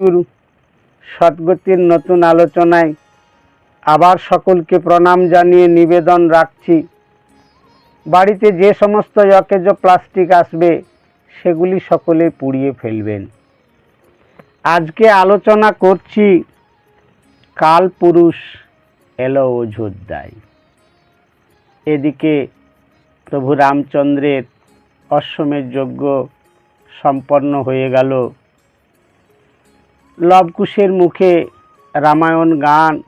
গুরু সদ্গতির নতুন আলোচনায় আবার সকলকে প্রণাম জানিয়ে নিবেদন রাখছি। বাড়িতে যে সমস্ত অকেজ প্লাস্টিক আসবে, সেগুলি সকলে পুড়িয়ে ফেলবেন। আজকে আলোচনা করছি, কাল পুরুষ এলো অযোধ্যায়। এদিকে প্রভু রামচন্দ্রের অশ্বমের যজ্ঞ সম্পন্ন হয়ে গেল। লবকুশের মুখে রামায়ণ গান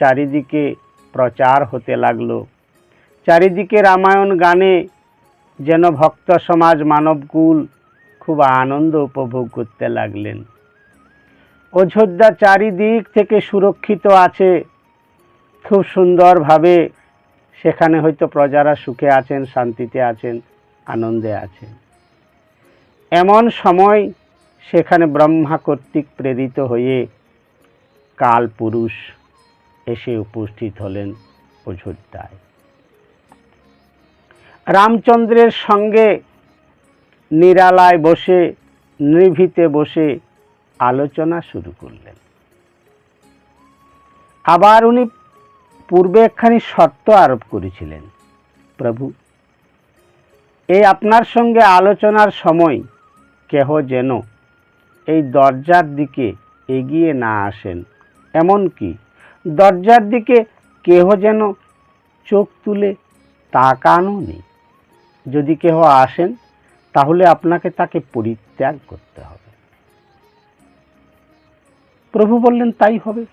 চারিদিকে প্রচার হতে লাগল। চারিদিকে রামায়ণ গানে যেন ভক্ত সমাজ মানবকুল খুব আনন্দ উপভোগ করতে লাগলেন। অযোধ্যা চারিদিক থেকে সুরক্ষিত আছে। খুব সুন্দরভাবে সেখানে হয়তো প্রজারা সুখে আছেন, শান্তিতে আছেন, আনন্দে আছেন। এমন সময় সেখানে ব্রহ্মা কর্তৃক প্রেরিত হয়ে কাল পুরুষ এসে উপস্থিত হলেন অযোধ্যায়। রামচন্দ্রের সঙ্গে নিরালায় বসে নিভৃতে বসে আলোচনা শুরু করলেন। আবার উনি পূর্বে একখানি শর্ত আরোপ করেছিলেন, প্রভু এই আপনার সঙ্গে আলোচনার সময় কেহ যেন দরজার দিকে এগিয়ে না আসেন। এমনকি দরজার দিকে কেহ যেন চোখ তুলে তাকানো নেই। যদি কেহ আসেন, তাহলে আপনাকে তাকে পরিত্যাগ করতে হবে। প্রভু বললেন, তাই হবে।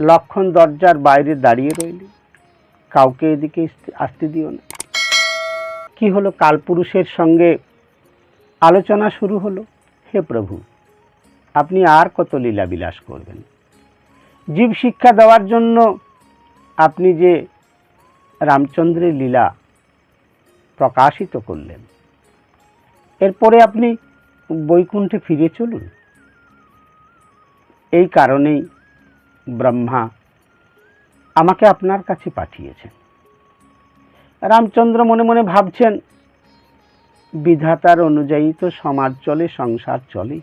লক্ষণ দরজার বাইরে দাঁড়িয়ে রইল। কাউকে এদিকে আসতে দিও না। কি হলো? কালপুরুষের সঙ্গে আলোচনা শুরু হলো। হে প্রভু, আপনি আর কত লীলা বিলাস করবেন? জীব শিক্ষা দেওয়ার জন্য আপনি যে রামচন্দ্রের লীলা প্রকাশিত করলেন, এরপরে আপনি বৈকুণ্ঠে ফিরে চলুন। এই কারণেই ব্রহ্মা আমাকে আপনার কাছে পাঠিয়েছেন। রামচন্দ্র মনে মনে ভাবছেন বিধাতার অনুযায়ী তো সমাজ চলে, সংসার চলে।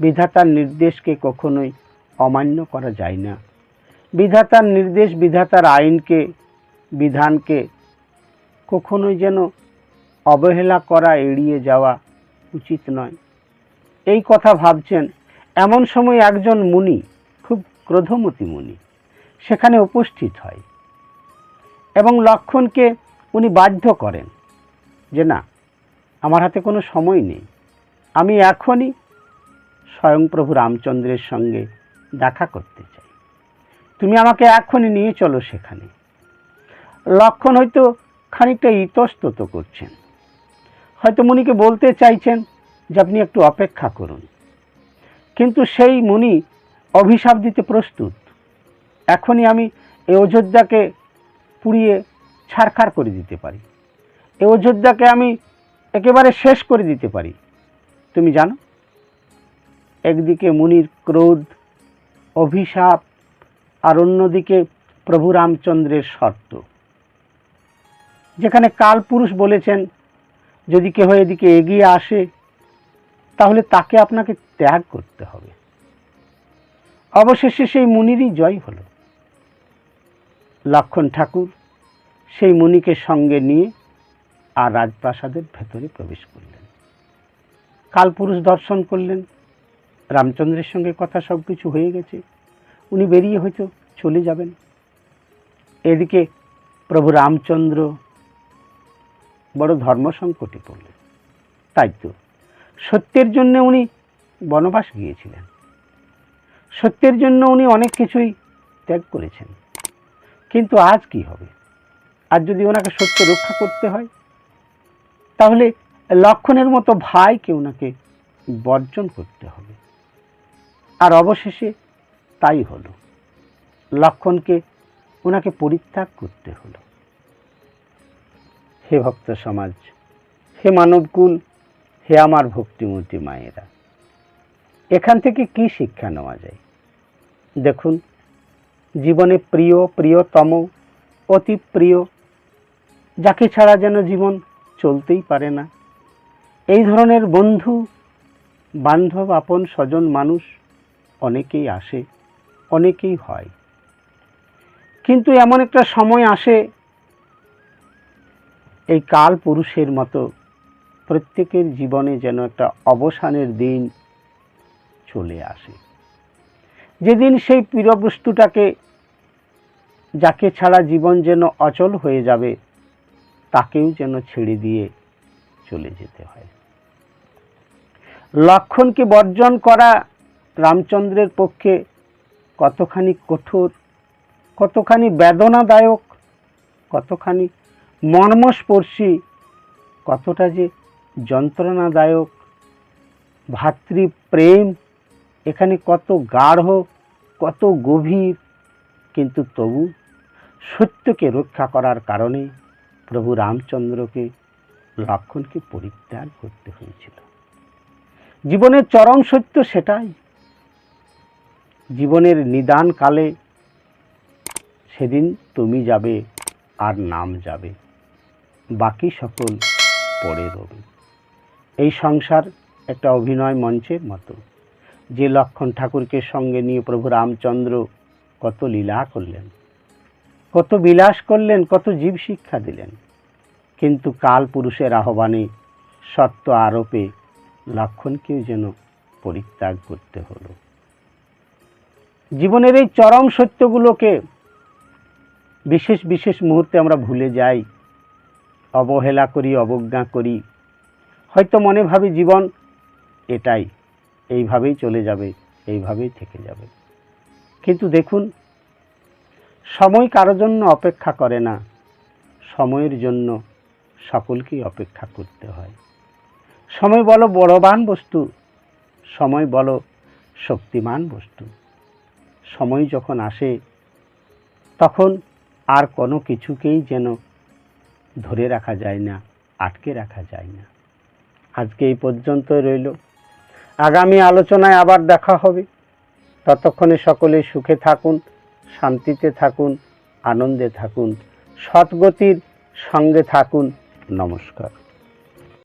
বিধাতার নির্দেশকে কখনোই অমান্য করা যায় না। বিধাতার নির্দেশ, বিধাতার আইনকে, বিধানকে কখনোই যেন অবহেলা করা, এড়িয়ে যাওয়া উচিত নয়। এই কথা ভাবছেন এমন সময় একজন মুনি, খুব ক্রোধমতী মুনি, সেখানে উপস্থিত হয় এবং লক্ষণকে উনি বাধ্য করেন যে না আমার হাতে কোনো সময় নেই। আমি এখনই স্বয়ং প্রভু রামচন্দ্রের সঙ্গে দেখা করতে চাই। তুমি আমাকে এখনই নিয়ে চলো সেখানে। লক্ষণ হয়তো খানিকটা ইতস্তত করছেন। হয়তো মুনিকে বলতে চাইছেন যে আপনি একটু অপেক্ষা করুন। কিন্তু সেই মুনি অভিশাপ দিতে প্রস্তুত। এখনই আমি এই অযোধ্যাকে পুড়িয়ে ছারখার করে দিতে পারি। এই অযোধ্যাকে আমি একেবারে শেষ করে দিতে পারি। তুমি জানো? একদিকে মুনির ক্রোধ, অভিশাপ, আর অন্যদিকে প্রভু রামচন্দ্রের শর্ত। যেখানে কালপুরুষ বলেছেন, যদি কেহ এদিকে এগিয়ে আসে, তাহলে তাকে আপনাকে ত্যাগ করতে হবে। অবশেষে সেই মুনিরই জয় হলো। লক্ষণ ঠাকুর সেই মুনিকে সঙ্গে নিয়ে আর রাজপ্রাসাদের ভেতরে প্রবেশ করলেন। কালপুরুষ দর্শন করলেন। রামচন্দ্রের সঙ্গে কথা সব কিছু হয়ে গেছে। উনি বেরিয়ে হয়তো চলে যাবেন। এদিকে প্রভু রামচন্দ্র বড় ধর্ম সংকটে পড়লেন। তাই তো, সত্যের জন্য উনি বনবাস গিয়েছিলেন। সত্যের জন্য উনি অনেক কিছুই ত্যাগ করেছেন। কিন্তু আজ কি হবে? আর যদি ওনাকে সত্য রক্ষা করতে হয় তাহলে লক্ষণের মতো ভাইকে ওনাকে বর্জন করতে হবে। আর অবশেষে তাই হলো। লক্ষণকে ওনাকে পরিত্যাগ করতে হলো। হে ভক্ত সমাজ, হে মানবকুল, হে আমার ভক্তিমূর্তি মায়েরা, এখান থেকে কি শিক্ষা নেওয়া যায়? দেখুন, জীবনে প্রিয়, প্রিয়তম, অতি প্রিয়, যাকে ছাড়া যেন জীবন চলতেই পারে না। এই ধরনের বন্ধু, বান্ধব, আপন, স্বজন, মানুষ অনেকেই আসে, অনেকেই হয়। কিন্তু এমন একটা সময় আসে, এই কাল পুরুষের মতো প্রত্যেকের জীবনে যেন একটা অবসানের দিন চলে আসে। যেদিন সেই প্রিয় বস্তুটাকে যাকে ছাড়া জীবন যেন অচল হয়ে যাবে তাকেও যেন ছেড়ে দিয়ে চলে যেতে হয়। লক্ষণকে বর্জন করা রামচন্দ্রের পক্ষে কতখানি কঠোর, কতখানি বেদনাদায়ক, কতখানি মর্মস্পর্শী, কতটা যে যন্ত্রণাদায়ক, ভাতৃপ্রেম, এখানে কত গাঢ়, কত গভীর, কিন্তু তবু সত্যকে রক্ষা করার কারণে প্রভু রামচন্দ্রকে লক্ষণকে পরিত্যাগ করতে হয়েছিল। জীবনের চরম সত্য সেটাই। জীবনের নিদান কালে সেদিন তুমি যাবে আর নাম যাবে। বাকি সকল পড়ে রবে। এই সংসার একটা অভিনয় মঞ্চের মতো। যে লক্ষণ ঠাকুরকে সঙ্গে নিয়ে প্রভু রামচন্দ্র কত লীলা করলেন। কত বিলাস করলেন, কত জীব শিক্ষা দিলেন। কিন্তু কাল পুরুষের আহ্বানে সত্য আরোপে লক্ষণকেও যেন পরিত্যাগ করতে হলো। জীবনের এই চরম সত্যগুলোকে বিশেষ বিশেষ মুহূর্তে আমরা ভুলে যাই, অবহেলা করি, অবজ্ঞা করি। হয়তো মনে ভাবি জীবন এটাই, এইভাবেই চলে যাবে, এইভাবেই থেকে যাবে। কিন্তু দেখুন সময় কারও জন্য অপেক্ষা করে না। সময়ের জন্য সকলকেই অপেক্ষা করতে হয়। সময় বলো বড়বান বস্তু, সময় বলো শক্তিমান বস্তু। সময় যখন আসে, তখন আর কোনো কিছুকেই যেন ধরে রাখা যায় না, আটকে রাখা যায় না। আজকে এই পর্যন্ত রইল। আগামী আলোচনায় আবার দেখা হবে। ততক্ষণে সকলে সুখে থাকুন। শান্তিতে থাকুন আনন্দে থাকুন সৎগতির সঙ্গে থাকুন। নমস্কার।